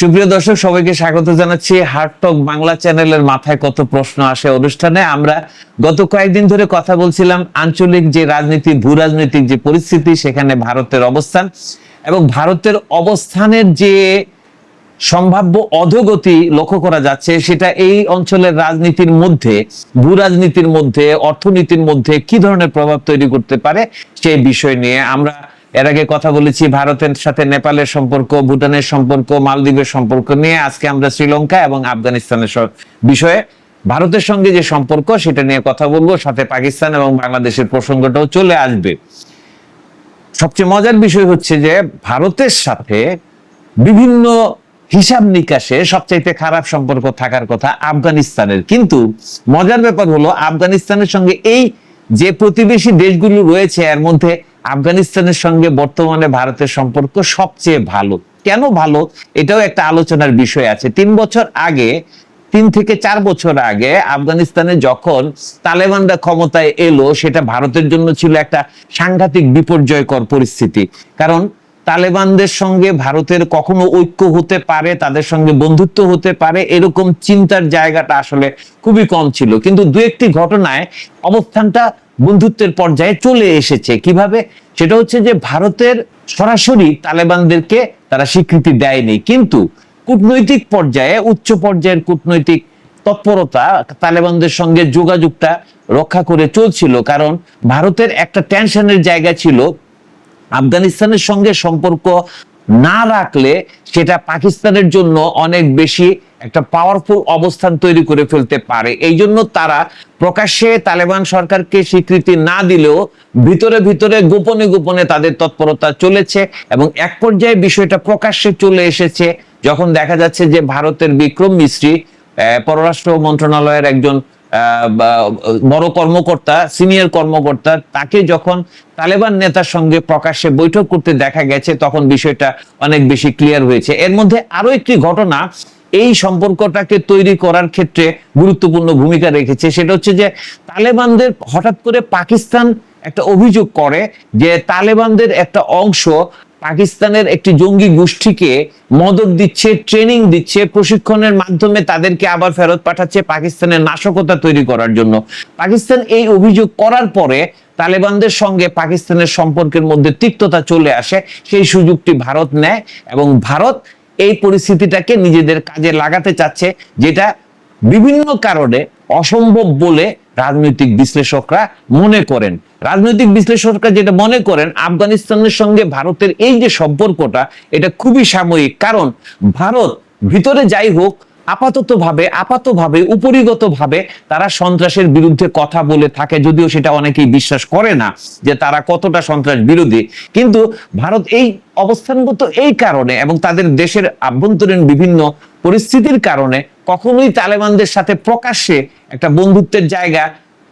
সুপ্রিয় দর্শক, সবাইকে স্বাগত জানাচ্ছি হার্টক বাংলা চ্যানেলের মাথায় কত প্রশ্ন আসে অনুষ্ঠানে। আমরা গত কয়েকদিন ধরে কথা বলছিলাম আঞ্চলিক যে রাজনীতি ভূ রাজনৈতিক যে পরিস্থিতি, সেখানে ভারতের অবস্থান এবং ভারতের অবস্থানের যে সম্ভাব্য অধোগতি লক্ষ্য করা যাচ্ছে, সেটা এই অঞ্চলের রাজনীতির মধ্যে ভূ রাজনীতির মধ্যে, অর্থনীতির মধ্যে কি ধরনের প্রভাব তৈরি করতে পারে, সেই বিষয় নিয়ে আমরা এর আগে কথা বলেছি ভারতের সাথে নেপালের সম্পর্ক, ভুটানের সম্পর্ক, মালদ্বীপের সম্পর্ক নিয়ে। আজকে আমরা শ্রীলঙ্কা এবং আফগানিস্তানের বিষয়ে ভারতের সঙ্গে যে সম্পর্ক, সেটা নিয়ে কথা বলব। সাথে পাকিস্তান এবং বাংলাদেশের প্রসঙ্গটাও চলে আসবে। সবচেয়ে মজার বিষয় হচ্ছে যে, ভারতের সাথে বিভিন্ন হিসাব নিকাশে সবচাইতে খারাপ সম্পর্ক থাকার কথা আফগানিস্তানের। কিন্তু মজার ব্যাপার হলো, আফগানিস্তানের সঙ্গে এই যে প্রতিবেশী দেশগুলো রয়েছে, এর মধ্যে আফগানিস্তানের সঙ্গে বর্তমানে ভারতের সম্পর্ক সবচেয়ে ভালো। কেন ভালো? এটাও একটা আলোচনার বিষয় আছে। তিন বছর আগে, তিন থেকে চার বছর আগে আফগানিস্তানে যখন তালেবানরা ক্ষমতায় এলো, সেটা ভারতের জন্য ছিল একটা সাংঘাতিক বিপর্যয়কর পরিস্থিতি। কারণ তালেবানদের সঙ্গে ভারতের কখনো ঐক্য হতে পারে, তাদের সঙ্গে বন্ধুত্ব হতে পারে, এরকম চিন্তার জায়গাটা আসলে খুবই কম ছিল। কিন্তু দু একটি ঘটনায় অবস্থানটা বন্ধুত্বের পর্যায়ে চলে এসেছে। কীভাবে? সেটা হচ্ছে যে ভারতের সরাসরি তালেবানদেরকে তারা স্বীকৃতি দেয়নি। কিন্তু কূটনৈতিক পর্যায়ে, উচ্চ পর্যায়ের কূটনৈতিক তৎপরতা তালেবানদের সঙ্গে যোগাযোগটা রক্ষা করে চলছিল। কারণ ভারতের একটা টেনশনের জায়গা ছিল আফগানিস্তানের সঙ্গে সম্পর্ক না রাখলে সেটা পাকিস্তানের জন্য অনেক বেশি একটা পাওয়ারফুল অবস্থান তৈরি করে ফেলতে পারে। এই জন্য তারা প্রকাশ্যে তালেবান সরকারকে স্বীকৃতি না দিলেও ভিতরে ভিতরে গোপনে গোপনে তাদের তৎপরতা চলেছে এবং এক পর্যায়ে বিষয়টা প্রকাশ্যে চলে এসেছে যখন দেখা যাচ্ছে যে ভারতের বিক্রম আহ, পররাষ্ট্র মন্ত্রণালয়ের একজন বড় কর্মকর্তা সিনিয়র কর্মকর্তা, তাকে যখন তালেবান নেতার সঙ্গে প্রকাশ্যে বৈঠক করতে দেখা গেছে, তখন বিষয়টা অনেক বেশি ক্লিয়ার হয়েছে। এর মধ্যে আরও একটি ঘটনা, এই সম্পর্কটাকে তৈরি করার ক্ষেত্রে গুরুত্বপূর্ণ ভূমিকা রেখেছে। সেটা হচ্ছে যে, তালেবানদের হঠাৎ করে পাকিস্তান একটা অভিযোগ করে যে, তালেবানদের একটা অংশ পাকিস্তানের একটি জঙ্গি গোষ্ঠীকে মদত দিচ্ছে ট্রেনিং দিচ্ছে, প্রশিক্ষণের মাধ্যমে তাদেরকে আবার ফেরত পাঠাচ্ছে পাকিস্তানের নাশকতা তৈরি করার জন্য। পাকিস্তান এই অভিযোগ করার পরে তালেবানদের সঙ্গে পাকিস্তানের সম্পর্কের মধ্যে তিক্ততা চলে আসে, সেই সুযোগটি ভারত নেয় এবং ভারত এই পরিস্থিতিটাকে নিজেদের কাজে লাগাতে চাচ্ছে, যেটা বিভিন্ন কারণে অসম্ভব বলে রাজনৈতিক বিশ্লেষকরা মনে করেন। রাজনৈতিক বিশ্লেষকরা যেটা মনে করেন, আফগানিস্তানের সঙ্গে ভারতের এই যে সম্পর্কটা, এটা খুবই সাময়িক। কারণ ভারত ভিতরে যাই হোক আপাতত ভাবে আপাত ভাবে উপরিগত ভাবে তারা সন্ত্রাসের বিরুদ্ধে কথা বলে থাকে, যদিও সেটা অনেকেই বিশ্বাস করে না যে তারা কতটা সন্ত্রাস বিরোধী। কিন্তু ভারত এই অবস্থানগত এই কারণে এবং তাদের দেশের আভ্যন্তরীণ বিভিন্ন পরিস্থিতির কারণে কখনোই তালেবানদের সাথে প্রকাশ্যে একটা বন্ধুত্বের জায়গা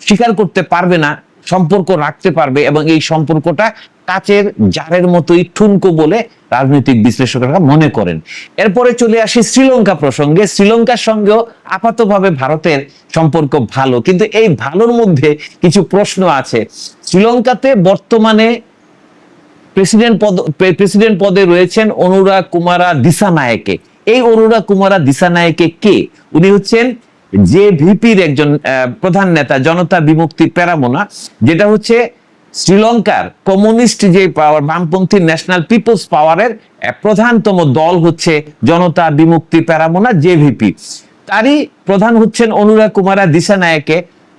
স্বীকার করতে পারবে না, সম্পর্ক রাখতে পারবে এবং এই সম্পর্কটা কাচের জারের মতোই ঠুনকো বলে রাজনৈতিক বিশ্লেষকরা মনে করেন। এরপরে চলে আসি শ্রীলঙ্কা প্রসঙ্গে। শ্রীলঙ্কার সঙ্গেও আপাতভাবে ভারতের সম্পর্ক ভালো, কিন্তু এই ভালোর মধ্যে কিছু প্রশ্ন আছে। শ্রীলঙ্কাতে বর্তমানে প্রেসিডেন্ট পদ প্রেসিডেন্ট পদে রয়েছেন অনুরাগ কুমারা দিশা দিসানায়কে। এই অনুরাগ কুমারা দিসানায়কে কে? উনি হচ্ছেন যে ভিপির একজন প্রধান নেতা, জনতা বিমুক্তি প্যারামোনা, যেটা হচ্ছে শ্রীলঙ্কার কমিউনিস্ট যে পাওয়ার, বামপন্থী ন্যাশনাল পিপলস পাওয়ারের প্রধানতম দল হচ্ছে জনতা বিমুক্তি প্যারামোনা জেভিপি তারই প্রধান হচ্ছেন অনুরাগ কুমারা দিসানায়কে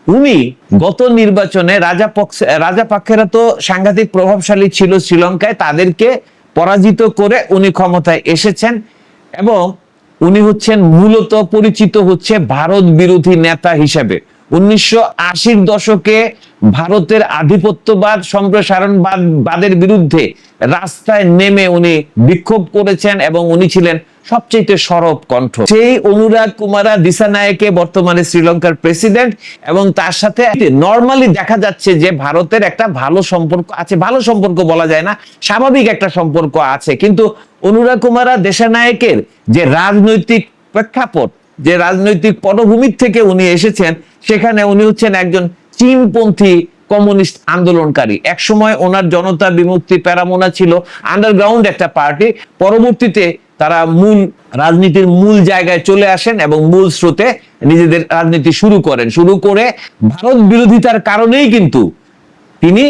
উনি গত নির্বাচনে রাজা পক্ষ, রাজা পক্ষেরা তো সাংঘাতিক প্রভাবশালী ছিল শ্রীলঙ্কায়, তাদেরকে পরাজিত করে উনি ক্ষমতায় এসেছেন। এবং উনি হচ্ছেন মূলত পরিচিত হচ্ছে ভারত বিরোধী নেতা হিসেবে। উনিশশো আশির দশকে ভারতের আধিপত্যবাদ সম্প্রসারণবাদ বাদের বিরুদ্ধে রাস্তায় নেমে উনি বিক্ষোভ করেছেন এবং উনি ছিলেন সবচেয়ে সরব কণ্ঠ। সেই অনুরাগ কুমারা দিসানায়কে বর্তমানে শ্রীলঙ্কার প্রেসিডেন্ট এবং তার সাথে নর্মালি দেখা যাচ্ছে যে ভারতের একটা ভালো সম্পর্ক আছে। ভালো সম্পর্ক বলা যায় না, স্বাভাবিক একটা সম্পর্ক আছে। কিন্তু অনুরাগ কুমারা দেশানায়কের যে রাজনৈতিক প্রেক্ষাপট যে রাজনৈতিক পটভূমির থেকে উনি এসেছেন, সেখানে উনি হচ্ছেন একজন চীনপন্থী কমিউনিস্ট আন্দোলনকারী। একসময় ওনার জনতা বিমুক্তি প্যারামোনা ছিল আন্ডারগ্রাউন্ড একটা পার্টি। পরবর্তীতে তারা মূল রাজনীতির মূল জায়গায় চলে আসেন এবং মূল স্রোতে নিজেদের রাজনীতি শুরু করেন। শুরু করে ভারত বিরোধিতার কারণেই কিন্তু তিনি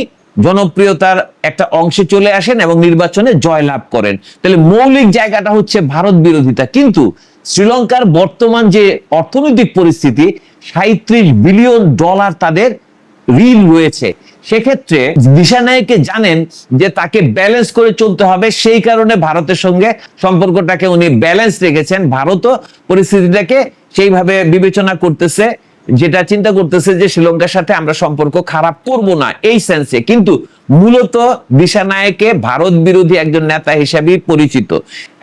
জনপ্রিয়তার একটা অংশে চলে আসেন এবং নির্বাচনে জয়লাভ করেন। তাহলে মৌলিক জায়গাটা হচ্ছে ভারত বিরোধিতা। কিন্তু শ্রীলঙ্কার বর্তমান যে অর্থনৈতিক পরিস্থিতি সাঁত্রিশ বিলিয়ন ডলার তাদের ঋণ রয়েছে। সেক্ষেত্রে দিশানায়কে জানেন যে তাকে ব্যালেন্স করে চলতে হবে, সেই কারণে ভারতের সঙ্গে সম্পর্কটাকে উনি ব্যালেন্স রেখেছেন। ভারতও পরিস্থিতিটাকে সেইভাবে বিবেচনা করতেছে, যেটা চিন্তা করতেছে যে শ্রীলঙ্কার সাথে আমরা সম্পর্ক খারাপ করব না, এই সেন্সে কিন্তু মূলত দিশানায়কে ভারত বিরোধী একজন নেতা হিসাবে পরিচিত।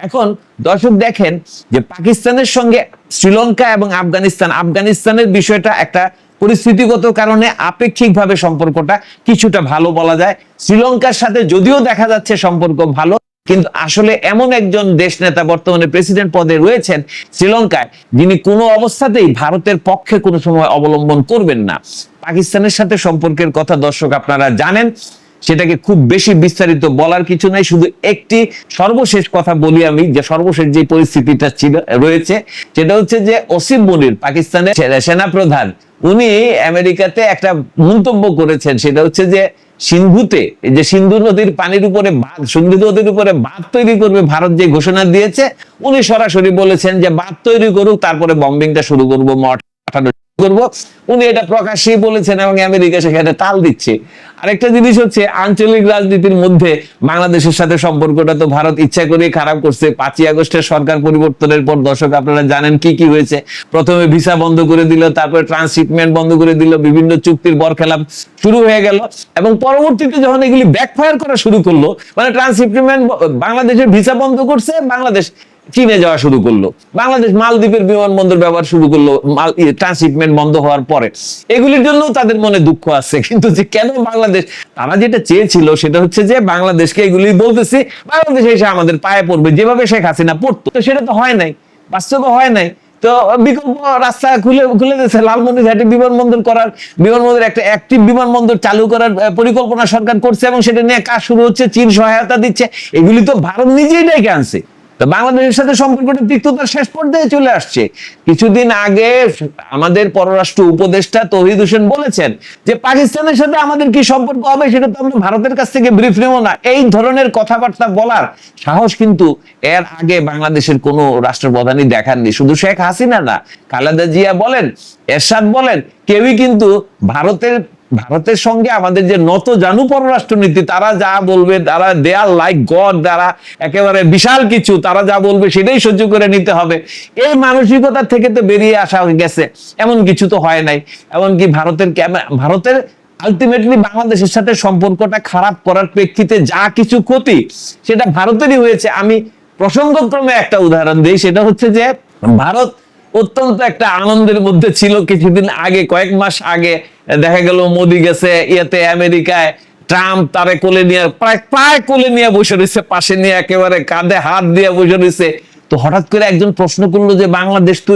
এখন দর্শক দেখেন যে পাকিস্তানের সঙ্গে শ্রীলঙ্কা এবং আফগানিস্তান, আফগানিস্তানের বিষয়টা একটা পরিস্থিতিগত কারণে আপেক্ষিকভাবে সম্পর্কটা কিছুটা ভালো বলা যায়। শ্রীলঙ্কার সাথে যদিও দেখা যাচ্ছে সম্পর্ক ভালো, কিন্তু আসলে এমন একজন দেশ নেতা বর্তমানে প্রেসিডেন্ট পদে রয়েছেন শ্রীলঙ্কায়, যিনি কোনো অবস্থাতেই ভারতের পক্ষে কোনো সময় অবলম্বন করবেন না। পাকিস্তানের সাথে সম্পর্কের কথা দর্শক আপনারা জানেন সেটাকে খুব বেশি বিস্তারিত বলার কিছু নাই, শুধু একটি সর্বশেষ কথা বলি আমি, যে সর্বশেষ যে পরিস্থিতিটা ছিল, রয়েছে, সেটা হচ্ছে যে ওসিম মনির, পাকিস্তানের সেনাপ্রধান, উনি আমেরিকাতে একটা মন্তব্য করেছেন, সেটা হচ্ছে যে সিন্ধুতে যে সিন্ধু নদীর পানির উপরে বাঁধ, সিন্ধু নদীর উপরে বাঁধ তৈরি করবে ভারত যে ঘোষণা দিয়েছে, উনি সরাসরি বলেছেন যে বাঁধ তৈরি করুক, তারপরে বম্বিংটা শুরু করব পাঠানো করব। উনি এটা প্রকাশ্যেই বলেছেন এবং আমেরিকা সেখানে তাল দিচ্ছে। আরেকটা জিনিস হচ্ছে, আঞ্চলিক রাজনীতির মধ্যে বাংলাদেশের সাথে সম্পর্কটা তো ভারত ইচ্ছা করে খারাপ করছে। পাঁচই আগস্টের সরকার পরিবর্তনের পর দর্শক আপনারা জানেন কি কি হয়েছে। প্রথমে ভিসা বন্ধ করে দিল, তারপরে ট্রান্সশিপমেন্ট বন্ধ করে দিল, বিভিন্ন চুক্তির বরখেলাপ শুরু হয়ে গেল এবং পরবর্তীতে যখন এগুলি ব্যাকফায়ার করা শুরু করল মানে ট্রান্সশিপমেন্ট বাংলাদেশের ভিসা বন্ধ করছে, বাংলাদেশ চীনে যাওয়া শুরু করল। বাংলাদেশ মালদ্বীপের বিমানবন্দর ব্যবহার শুরু করল ট্রান্সশিপমেন্ট বন্ধ হওয়ার পরে। এগুলির জন্য তাদের মনে দুঃখ আছে। কিন্তু যে কেন বাংলাদেশ, তারা যেটা চেয়েছিল সেটা হচ্ছে যে বাংলাদেশকে এগুলি বলতেছি, বাংলাদেশ এসে আমাদের পায়ে পড়বে, যেভাবে শেখ হাসিনা পড়তো। তো সেটা তো হয় নাই বাস্তবে হয় নাই। তো বিকল্প রাস্তা খুলে খুলে দিয়েছে লালমনিরহাটে বিমানবন্দর করার বিমানবন্দর একটা অ্যাক্টিভ বিমানবন্দর চালু করার পরিকল্পনা সরকার করছে এবং সেটা নিয়ে কাজ শুরু হচ্ছে, চীন সহায়তা দিচ্ছে। এগুলি তো ভারত নিজেই ডেকে আনছে। তো বাংলাদেশের সাথে সম্পর্কটা তিক্ততার শেষ পর্যায়ে চলে আসছে। কিছুদিন আগে আমাদের পররাষ্ট্র উপদেষ্টা তৌহিদ হোসেন বলেছেন যে, পাকিস্তানের সাথে আমাদের কি সম্পর্ক হবে সেটা তো আমরা ভারতের কাছ থেকে ব্রিফ নেব না। এই ধরনের কথাবার্তা বলার সাহস কিন্তু এর আগে বাংলাদেশের কোনো রাষ্ট্রপ্রধানই দেখাননি। শুধু শেখ হাসিনা না, খালেদা জিয়া বলেন, এরশাদ বলেন, কেউই কিন্তু ভারতের ভারতের সঙ্গে আমাদের যে নত জানু পররাষ্ট্রনীতি, তারা যা বলবে, তারা দেয়ার লাইক গড তারা একেবারে বিশাল কিছু, তারা যা বলবে সেটাই সহ্য করে নিতে হবে। এই মানসিকতা থেকে তো বেরিয়ে আসা গেছে। এমন কিছু তো হয় নাই। এমনকি ভারতের ভারতের আলটিমেটলি বাংলাদেশের সাথে সম্পর্কটা খারাপ করার প্রেক্ষিতে যা কিছু ক্ষতি, সেটা ভারতেরই হয়েছে। আমি প্রসঙ্গক্রমে একটা উদাহরণ দিই, সেটা হচ্ছে যে ভারত অত্যন্ত একটা আনন্দের মধ্যে ছিল কিছুদিন আগে, কয়েক মাস আগে। দেখা গেল মোদি গেছে, ইয়েতে আমেরিকায়, ট্রাম্প তারে কোলে নিয়ে, প্রায় প্রায় কোলে নিয়ে বসে রয়েছে, পাশে নিয়ে একেবারে কাঁধে হাত দিয়ে বসে রয়েছে। তো হঠাৎ করে একজন প্রশ্ন করল যে, বাংলাদেশ তো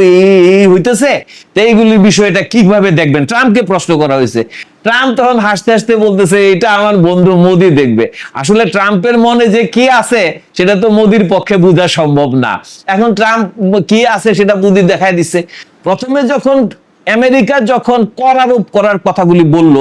এই হইতেছে? তো এইগুলির বিষয়টা কীভাবে দেখবেন? ট্রাম্পকে প্রশ্ন করা হয়েছে। ট্রাম্প তখন হাসতে হাসতে বলতেছে, এটা আমার বন্ধু মোদি দেখবে। আসলে ট্রাম্পের মনে যে কি আছে, সেটা তো মোদির পক্ষে বোঝা সম্ভব না। এখন ট্রাম্প কি আছে, সেটা মোদি দেখায় দিচ্ছে। প্রথমে যখন আমেরিকা যখন কর আরোপ করার কথাগুলি বলল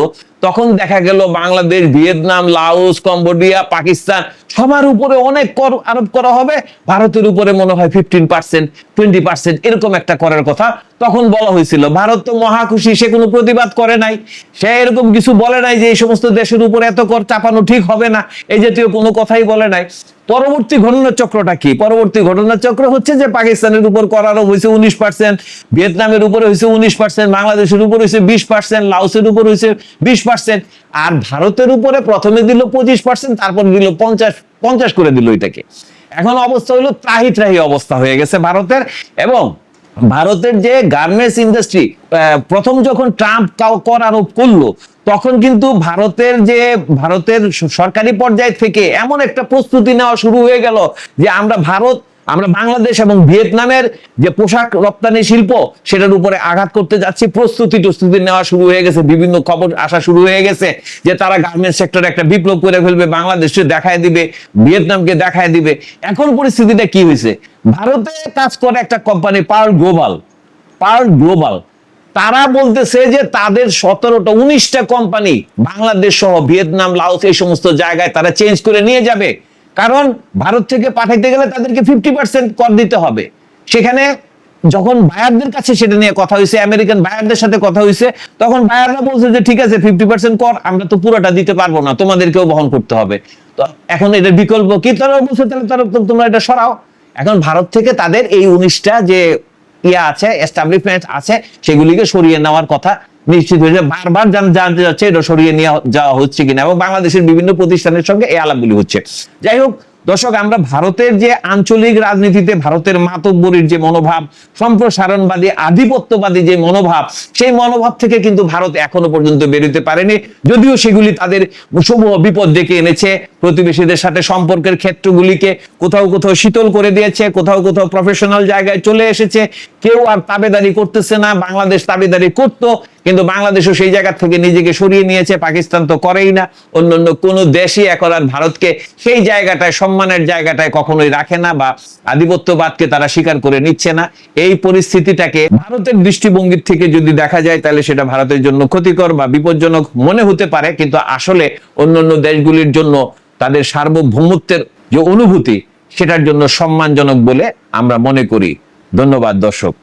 তখন দেখা গেল Bangladesh, Vietnam, Laos, Cambodia, Pakistan সবার উপরে অনেক কর আরোপ করা হবে। ভারতের উপরে মনে হয় ফিফটিন পার্সেন্ট টোয়েন্টি পার্সেন্ট এরকম একটা করার কথা তখন বলা হয়েছিল। ভারত তো মহাখুশি সে কোনো প্রতিবাদ করে নাই। সে এরকম কিছু বলে নাই যে এই সমস্ত দেশের উপরে এত কর চাপানো ঠিক হবে না। এই জাতীয় কোনো কথাই বলে নাই। পরবর্তী ঘটনা চক্রটা কি? পরবর্তী ঘটনা চক্র হচ্ছে যে পাকিস্তানের উপর করারও হয়েছে উনিশ পার্সেন্ট ভিয়েতনামের উপরে হয়েছে উনিশ পার্সেন্ট বাংলাদেশের উপর হয়েছে বিশ পার্সেন্ট লাউসের উপর হয়েছে বিশ পার্সেন্ট আর ভারতের উপরে প্রথমে দিল পঁচিশ পার্সেন্ট তারপর দিল পঞ্চাশ পঞ্চাশ করে দিল এটাকে। এখন অবস্থা হলো ত্রাহি ত্রাহি অবস্থা হয়ে গেছে ভারতের এবং ভারতের যে গার্মেন্টস ইন্ডাস্ট্রি প্রথম যখন ট্রাম্প কর আরোপ করল, তখন কিন্তু ভারতের যে, ভারতের সরকারি পর্যায় থেকে এমন একটা প্রস্তুতি নেওয়া শুরু হয়ে গেল যে আমরা ভারত আমরা বাংলাদেশ এবং ভিয়েতনামের যে পোশাক রপ্তানি শিল্প, সেটার উপরে আঘাত করতে যাচ্ছি। প্রস্তুতি টস্তুতি নেওয়া শুরু হয়ে গেছে, বিভিন্ন খবর আসা শুরু হয়ে গেছে যে তারা গার্মেন্টস সেক্টরে একটা বিপ্লব করে ফেলবে বাংলাদেশে দেখায় দিবে, ভিয়েতনামকে দেখায় দিবে। এখন পরিস্থিতিটা কি হয়েছে? ভারতে কাজ করে একটা company power global power global তারা বলতেছে যে তাদের সতেরোটা, উনিশটা কোম্পানি বাংলাদেশ সহ ভিয়েতনাম লাউস এই সমস্ত জায়গায় তারা চেঞ্জ করে নিয়ে যাবে। কারণ ভারত থেকে পাঠাইতে গেলে তাদেরকে ফিফটি পার্সেন্ট কর দিতে হবে। সেখানে যখন বায়ারদের কাছে সেটা নিয়ে কথা হয়েছে আমেরিকান বায়ারদের সাথে কথা হয়েছে তখন বায়াররা বলছে যে, ঠিক আছে ফিফটি পার্সেন্ট কর, আমরা তো পুরোটা দিতে পারব না, তোমাদেরকেও বহন করতে হবে। তো এখন এটার বিকল্প কি? তারা বলছে, তাহলে তারা তোমরা এটা সরাও। এখন ভারত থেকে তাদের এই উনিশটা যে ইয়া আছে এস্টাবলিশমেন্ট আছে, সেগুলিকে সরিয়ে নেওয়ার কথা নিশ্চিত হয়েছে। বারবার জান- জানতে যাচ্ছে এটা সরিয়ে নিয়ে যাওয়া হচ্ছে কিনা এবং বাংলাদেশের বিভিন্ন প্রতিষ্ঠানের সঙ্গে এই আলাপগুলি হচ্ছে। যাই হোক, দর্শক, আমরা ভারতের যে আঞ্চলিক রাজনীতিতে ভারতের মাতব্বরীর যে মনোভাব, সম্প্রসারণবাদী, আধিপত্যবাদী যে মনোভাব, সেই মনোভাব থেকে কিন্তু ভারত এখনও পর্যন্ত বেরোতে পারেনি। যদিও সেগুলি তাদের সমূহ বিপদ ডেকে এনেছে প্রতিবেশীদের সাথে সম্পর্কের ক্ষেত্রগুলিকে কোথাও কোথাও শীতল করে দিয়েছে, কোথাও কোথাও প্রফেশনাল জায়গায় চলে এসেছে। কেউ আর তাবেদারি করতেছে না, বাংলাদেশ তাবেদারি করতো, কিন্তু বাংলাদেশও সেই জায়গা থেকে নিজেকে সরিয়ে নিয়েছে, পাকিস্তান তো করেই না। অন্য অন্য কোনো দেশই এখন আর ভারতকে সেই জায়গাটায়, সম্মানের জায়গাটায় কখনোই রাখে না বা আধিপত্যবাদকে তারা স্বীকার করে নিচ্ছে না। এই পরিস্থিতিটাকে ভারতের দৃষ্টিভঙ্গির থেকে যদি দেখা যায়, তাহলে সেটা ভারতের জন্য ক্ষতিকর বা বিপজ্জনক মনে হতে পারে, কিন্তু আসলে অন্যান্য দেশগুলির জন্য তাদের সার্বভৌমত্বের যে অনুভূতি সেটার জন্য সম্মানজনক বলে আমরা মনে করি। ধন্যবাদ দর্শক।